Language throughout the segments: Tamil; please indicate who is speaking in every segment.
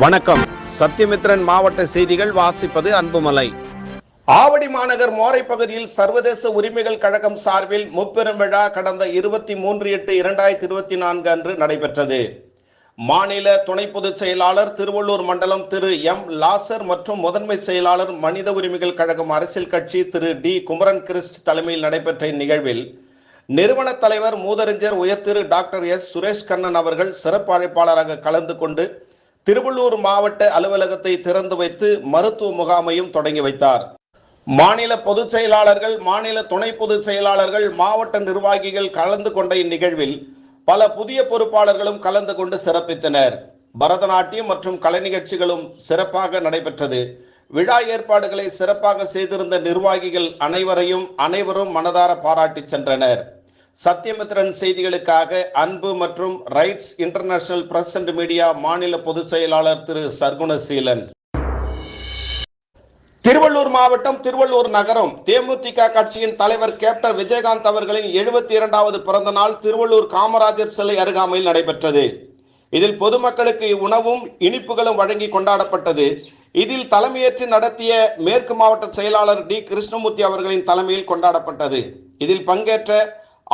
Speaker 1: வணக்கம். சத்தியமித்ரன் மாவட்ட செய்திகள் வாசிப்பது அன்புமலை. ஆவடி மாநகர் மோரை பகுதியில் சர்வதேச உரிமைகள் கழகம் சார்பில் முப்பெரும் விழா கடந்த இருபத்தி மூன்று எட்டு இரண்டாயிரத்தி இருபத்தி நான்கு அன்று நடைபெற்றது. மாநில துணை பொதுச் செயலாளர் திருவள்ளூர் மண்டலம் திரு எம் லாசர் மற்றும் முதன்மை செயலாளர் மனித உரிமைகள் கழகம் அரசியல் கட்சி திரு டி குமரன் கிறிஸ்ட் தலைமையில் நடைபெற்ற இந்நிகழ்வில் நிறுவன தலைவர் மூதறிஞர் உயர்திரு டாக்டர் எஸ். சுரேஷ் கண்ணன் அவர்கள் சிறப்பு அழைப்பாளராக கலந்து கொண்டு திருவள்ளூர் மாவட்ட அலுவலகத்தை திறந்து வைத்து மருத்துவ முகாமையும் தொடங்கி வைத்தார். மாநில பொதுச் செயலாளர்கள் மாநில துணை பொதுச் செயலாளர்கள் மாவட்ட நிர்வாகிகள் கலந்து கொண்ட இந்நிகழ்வில் பல புதிய பொறுப்பாளர்களும் கலந்து கொண்டு சிறப்பித்தனர். பரதநாட்டியம் மற்றும் கலை நிகழ்ச்சிகளும் சிறப்பாக நடைபெற்றது. விழா ஏற்பாடுகளை சிறப்பாக செய்திருந்த நிர்வாகிகள் அனைவரையும் அனைவரும் மனதார பாராட்டி சென்றனர். சத்தியமித்ரன் செய்திகளுக்காக அன்பு மற்றும் rights international press and media மாநில பொதுச் செயலாளர் திரு சர்க்குணசீலன் திருவள்ளூர் மாவட்டம் திருவள்ளூர் நகரம் தேமுதிக கட்சியின் தலைவர் கேப்டன் விஜயகாந்த் அவர்களின் எழுபத்தி இரண்டாவது பிறந்த நாள் திருவள்ளூர் காமராஜர் சிலை அருகாமையில் நடைபெற்றது. இதில் பொதுமக்களுக்கு உணவும் இனிப்புகளும் வழங்கி கொண்டாடப்பட்டது. இதில் தலைமையேற்று நடத்திய மேற்கு மாவட்ட செயலாளர் டி. கிருஷ்ணமூர்த்தி அவர்களின் தலைமையில் கொண்டாடப்பட்டது. இதில் பங்கேற்ற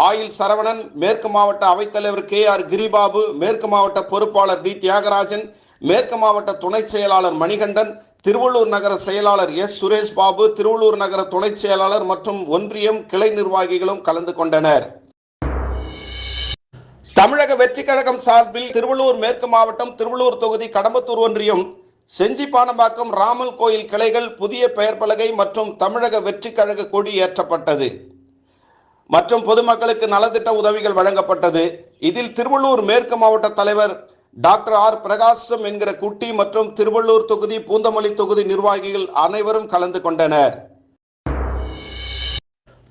Speaker 1: ஆயில் சரவணன் மேற்கு மாவட்ட அவைத்தலைவர் கே ஆர் கிரிபாபு மேற்கு மாவட்ட பொறுப்பாளர் டி தியாகராஜன் மேற்கு மாவட்ட துணை செயலாளர் மணிகண்டன் திருவள்ளூர் நகர செயலாளர் எஸ் சுரேஷ் பாபு திருவள்ளூர் நகர துணை செயலாளர் மற்றும் ஒன்றியம் கிளை நிர்வாகிகளும் கலந்து கொண்டனர். தமிழக வெற்றி கழகம் சார்பில் திருவள்ளூர் மேற்கு மாவட்டம் திருவள்ளூர் தொகுதி கடம்பத்தூர் ஒன்றியம் செஞ்சிப்பானம்பாக்கம் ராமன் கோயில் கிளைகள் புதிய பெயர் பலகை மற்றும் தமிழக வெற்றி கழக கொடி ஏற்றப்பட்டது. மற்றும் பொதுமக்களுக்கு நலத்திட்ட உதவிகள் வழங்கப்பட்டது. இதில் திருவள்ளூர் மேற்கு மாவட்ட தலைவர் டாக்டர் ஆர். பிரகாசம் என்கிற குட்டி மற்றும் திருவள்ளூர் தொகுதி பூந்தமல்லி தொகுதி நிர்வாகிகள் அனைவரும் கலந்து கொண்டனர்.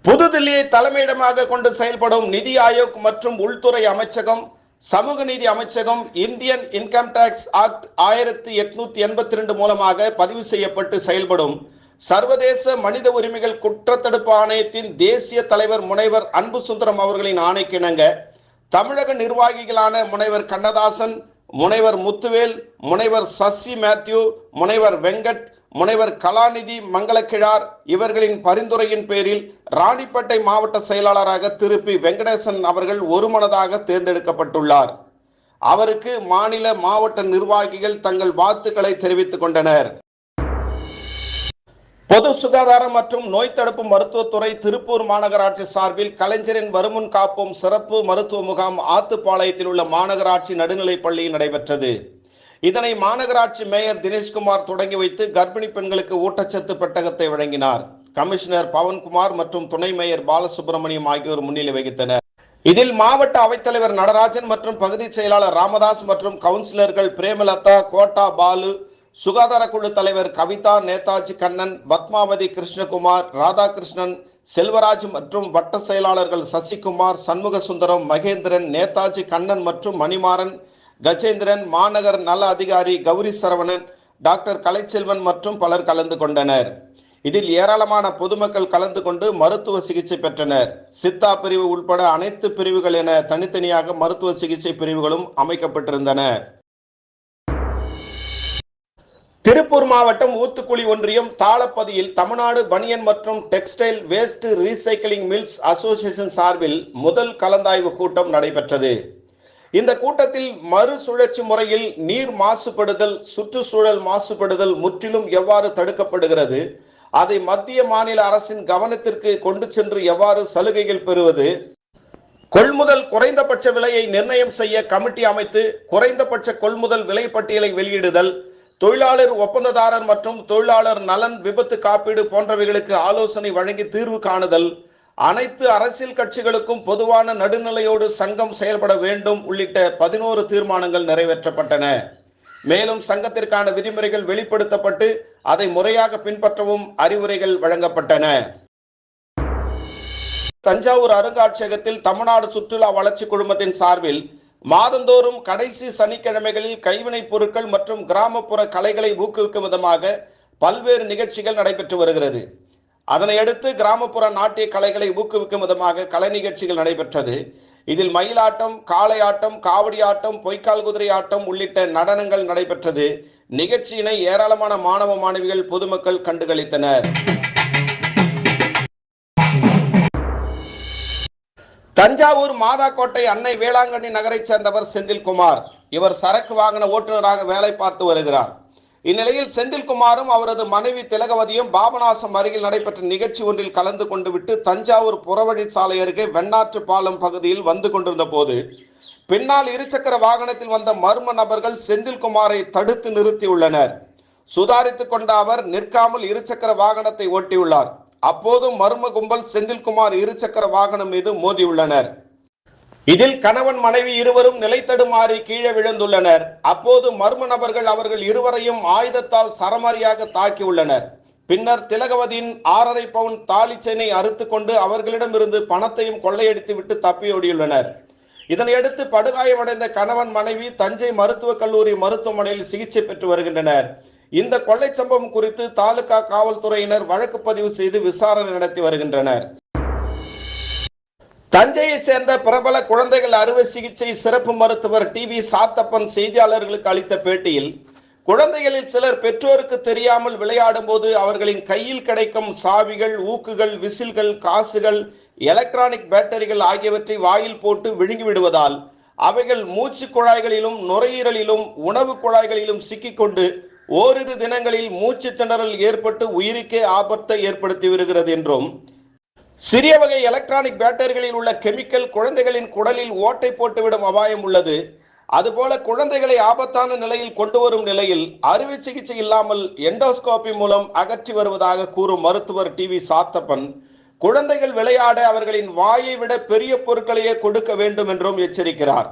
Speaker 1: புதுதில்லியை தலைமையிடமாக கொண்டு செயல்படும் நிதி ஆயோக் மற்றும் உள்துறை அமைச்சகம் சமூக நீதி அமைச்சகம் இந்தியன் இன்கம் டாக்ஸ் ஆக்ட் ஆயிரத்தி எட்நூத்தி எண்பத்தி ரெண்டு மூலமாக பதிவு செய்யப்பட்டு செயல்படும். சர்வதேச மனித உரிமைகள் குற்றத்தடுப்பு ஆணையத்தின் தேசிய தலைவர் முனைவர் அன்பு சுந்தரம் அவர்களின் ஆணைக்கிணங்க தமிழக நிர்வாகிகளான முனைவர் கண்ணதாசன் முனைவர் முத்துவேல் முனைவர் சசி மேத்யூ முனைவர் வெங்கட் முனைவர் கலாநிதி மங்களக்கிழார் இவர்களின் பரிந்துரையின் பேரில் ராணிப்பேட்டை மாவட்ட செயலாளராக திருப்பி வெங்கடேசன் அவர்கள் ஒருமனதாக தேர்ந்தெடுக்கப்பட்டுள்ளார். அவருக்கு மாநில மாவட்ட நிர்வாகிகள் தங்கள் வாழ்த்துக்களை தெரிவித்துக் கொண்டனர். பொது சுகாதாரம் மற்றும் நோய் தடுப்பு மருத்துவத்துறை திருப்பூர் மாநகராட்சி சார்பில் கலைஞரின் வருமுன் காப்போம் சிறப்பு மருத்துவ முகாம் ஆத்துப்பாளையத்தில் உள்ள மாநகராட்சி நடுநிலைப் பள்ளியில் நடைபெற்றது. இதனை மாநகராட்சி மேயர் தினேஷ்குமார் தொடங்கி வைத்து கர்ப்பிணி பெண்களுக்கு ஊட்டச்சத்து பெட்டகத்தை வழங்கினார். கமிஷனர் பவன்குமார் மற்றும் துணை மேயர் பாலசுப்ரமணியம் ஆகியோர் முன்னிலை வகித்தனர். இதில் மாவட்ட அவைத்தலைவர் நடராஜன் மற்றும் பகுதி செயலாளர் ராமதாஸ் மற்றும் கவுன்சிலர்கள் பிரேமலதா கோட்டா பாலு சுகாதார குழு தலைவர் கவிதா நேதாஜி கண்ணன் பத்மாவதி கிருஷ்ணகுமார் ராதாகிருஷ்ணன் செல்வராஜ் மற்றும் வட்ட செயலாளர்கள் சசிகுமார் சண்முக சுந்தரம் மகேந்திரன் நேதாஜி கண்ணன் மற்றும் மணிமாறன் கஜேந்திரன் மாநகர் நல அதிகாரி கௌரி சரவணன் டாக்டர் கலைச்செல்வன் மற்றும் பலர் கலந்து கொண்டனர். இதில் ஏராளமான பொதுமக்கள் கலந்து கொண்டு மருத்துவ சிகிச்சை பெற்றனர். சித்தா பிரிவு உட்பட அனைத்து பிரிவுகள் என தனித்தனியாக மருத்துவ சிகிச்சை பிரிவுகளும் அமைக்கப்பட்டிருந்தன. திருப்பூர் மாவட்டம் ஊத்துக்குழி ஒன்றியம் தாளப்பதியில் தமிழ்நாடு பனியன் மற்றும் textile waste recycling mills association சார்பில் முதல் கலந்தாய்வு கூட்டம் நடைபெற்றது. இந்த கூட்டத்தில் மறுசுழற்சி முறையில் நீர் மாசுபடுதல் சுற்றுச்சூழல் மாசுபடுதல் முற்றிலும் எவ்வாறு தடுக்கப்படுகிறது அதை மத்திய மாநில அரசின் கவனத்திற்கு கொண்டு சென்று எவ்வாறு சலுகைகள் பெறுவது கொள்முதல் குறைந்தபட்ச விலையை நிர்ணயம் செய்ய கமிட்டி அமைத்து குறைந்தபட்ச கொள்முதல் விலை பட்டியலை வெளியிடுதல் தொழிலாளர் ஒப்பந்ததாரர் மற்றும் தொழிலாளர் நலன் விபத்து காப்பீடு போன்றவைகளுக்கு ஆலோசனை வழங்கி தீர்வு காணுதல் அனைத்து அரசியல் கட்சிகளுக்கும் பொதுவான நடுநிலையோடு சங்கம் செயல்பட வேண்டும் உள்ளிட்ட பதினோரு தீர்மானங்கள் நிறைவேற்றப்பட்டன. மேலும் சங்கத்திற்கான விதிமுறைகள் வெளிப்படுத்தப்பட்டு அதை முறையாக பின்பற்றவும் அறிவுரைகள் வழங்கப்பட்டன. தஞ்சாவூர் அருங்காட்சியகத்தில் தமிழ்நாடு சுற்றுலா வளர்ச்சி குழுமத்தின் சார்பில் மாதந்தோறும் கடைசி சனிக்கிழமைகளில் கைவினைப் பொருட்கள் மற்றும் கிராமப்புற கலைகளை ஊக்குவிக்கும் விதமாக பல்வேறு நிகழ்ச்சிகள் நடைபெற்று வருகிறது. அதனையடுத்து கிராமப்புற நாட்டிய கலைகளை ஊக்குவிக்கும் விதமாக கலை நிகழ்ச்சிகள் நடைபெற்றது. இதில் மயிலாட்டம் காளை ஆட்டம் காவடி ஆட்டம் பொய்க்கால் குதிரை ஆட்டம் உள்ளிட்ட நடனங்கள் நடைபெற்றது. நிகழ்ச்சியினை ஏராளமான மாணவ மாணவிகள் பொதுமக்கள் கண்டுகளித்தனர். தஞ்சாவூர் மாதாக்கோட்டை அன்னை வேளாங்கண்ணி நகரைச் சேர்ந்தவர் செந்தில்குமார். இவர் சரக்கு வாகன ஓட்டுநராக வேலை பார்த்து வருகிறார். இந்நிலையில் செந்தில்குமாரும் அவரது மனைவி திலகவதியும் பாபநாசம் அருகில் நடைபெற்ற நிகழ்ச்சி ஒன்றில் கலந்து கொண்டு விட்டு தஞ்சாவூர் புறவழி சாலை அருகே வெண்ணாற்று பாலம் பகுதியில் வந்து கொண்டிருந்த போது பின்னால் இருசக்கர வாகனத்தில் வந்த மர்ம நபர்கள் செந்தில்குமாரை தடுத்து நிறுத்தியுள்ளனர். சுதாரித்துக் கொண்ட அவர் நிற்காமல் இருசக்கர வாகனத்தை ஓட்டியுள்ளார். அப்போது மர்ம கும்பல் செந்தில்குமார் இருசக்கர வாகனம் மீது மோதியுள்ளனர் இதில் கணவன் மனைவி இருவரும் நிலைத்தடுமாறி கீழே விழுந்துள்ளனர். அப்போது மர்ம நபர்கள் அவர்கள் இருவரையும் ஆயுதத்தால் சரமாரியாக தாக்கியுள்ளனர் பின்னர் திலகவதியின் ஆறரை பவுன் தாலி அறுத்துக்கொண்டு அறுத்து கொண்டு அவர்களிடமிருந்து பணத்தையும் கொள்ளையடித்து விட்டு தப்பியோடியுள்ளனர் இதனையடுத்து படுகாயமடைந்த கணவன் மனைவி தஞ்சை மருத்துவக் கல்லூரி மருத்துவமனையில் சிகிச்சை பெற்று வருகின்றனர். இந்த கொள்ளை சம்பவம் குறித்து தாலுகா காவல்துறையினர் வழக்கு பதிவு செய்து விசாரணை நடத்தி வருகின்றனர். தஞ்சையைச் சேர்ந்த பிரபல குழந்தைகள் அறுவை சிகிச்சை சிறப்பு மருத்துவர் டி வி சாத்தப்பன் செய்தியாளர்களுக்கு அளித்த பேட்டியில் குழந்தைகளில் சிலர் பெற்றோருக்கு தெரியாமல் விளையாடும் போது அவர்களின் கையில் கிடைக்கும் சாவிகள் ஊக்குகள் விசில்கள் காசுகள் எலக்ட்ரானிக் பேட்டரிகள் ஆகியவற்றை வாயில் போட்டு விழுங்கி விடுவதால் அவைகள் மூச்சு குழாய்களிலும் நுரையீரலிலும் உணவு குழாய்களிலும் சிக்கிக்கொண்டு ஓரிரு தினங்களில் மூச்சு திணறல் ஏற்பட்டு உயிருக்கே ஆபத்தை ஏற்படுத்தி வருகிறது என்றும் சிறிய வகை எலக்ட்ரானிக் பேட்டரிகளில் உள்ள கெமிக்கல் குழந்தைகளின் குடலில் ஓட்டை போட்டுவிடும் அபாயம் உள்ளது. அதுபோல குழந்தைகளை ஆபத்தான நிலையில் கொண்டு வரும் நிலையில் அறுவை சிகிச்சை இல்லாமல் எண்டோஸ்கோபி மூலம் அகற்றி வருவதாக கூறும் மருத்துவர் டி வி சாத்தப்பன் குழந்தைகள் விளையாட அவர்களின் வாயை விட பெரிய பொருட்களையே கொடுக்க வேண்டும் என்றும் எச்சரிக்கிறார்.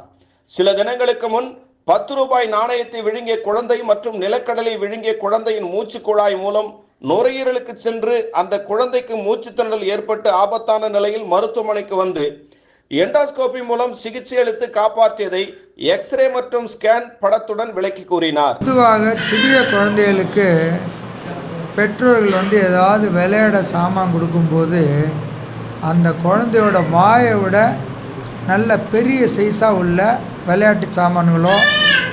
Speaker 1: சில தினங்களுக்கு முன் பத்து ரூபாய் நாணயத்தை விழுங்கிய குழந்தை மற்றும் நிலக்கடலை விழுங்கிய குழந்தையின் மூச்சு குழாய் மூலம் நுரையீரலுக்கு சென்று அந்த குழந்தைக்கு மூச்சு திணறல் ஏற்பட்டு ஆபத்தான நிலையில் மருத்துவமனைக்கு வந்து என்டாஸ்கோபி மூலம் சிகிச்சை அளித்து காப்பாற்றியதை எக்ஸ்ரே மற்றும் ஸ்கேன் படத்துடன் விளக்கி கூறினார்.
Speaker 2: பொதுவாக சிறிய குழந்தைகளுக்கு பெற்றோர்கள் வந்து ஏதாவது விளையாட சாமான் கொடுக்கும்போது அந்த குழந்தையோட வாயை விட நல்ல பெரிய சைஸாக உள்ள விளையாட்டு சாமான்களோ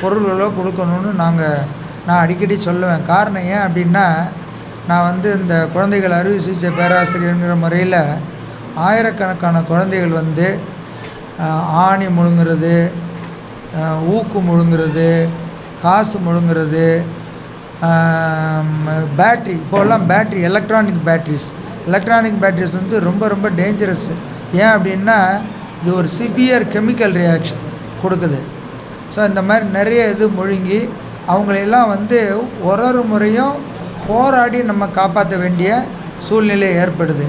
Speaker 2: பொருள்களோ கொடுக்கணும்னு நாங்கள் நான் அடிக்கடி சொல்லுவேன். காரணம் ஏன் அப்படின்னா நான் வந்து இந்த குழந்தைகள் அறுவை சிகிச்சை பேராசிரியருங்கிற முறையில் ஆயிரக்கணக்கான குழந்தைகள் வந்து ஆணி முழுங்குறது ஊக்கு முழுங்குறது காசு முழுங்குறது பேட்ரி இப்போல்லாம் battery electronic batteries electronic batteries வந்து ரொம்ப ரொம்ப டேஞ்சரஸ் ஏன் அப்படின்னா இது ஒரு சிவியர் கெமிக்கல் ரியாக்ஷன் கொடுக்குது. ஸோ இந்த மாதிரி நிறைய இது முழுங்கி அவங்களையெல்லாம் வந்து ஒரு ஒரு முறையும் போராடி நம்ம காப்பாற்ற வேண்டிய சூழ்நிலை ஏற்படுது.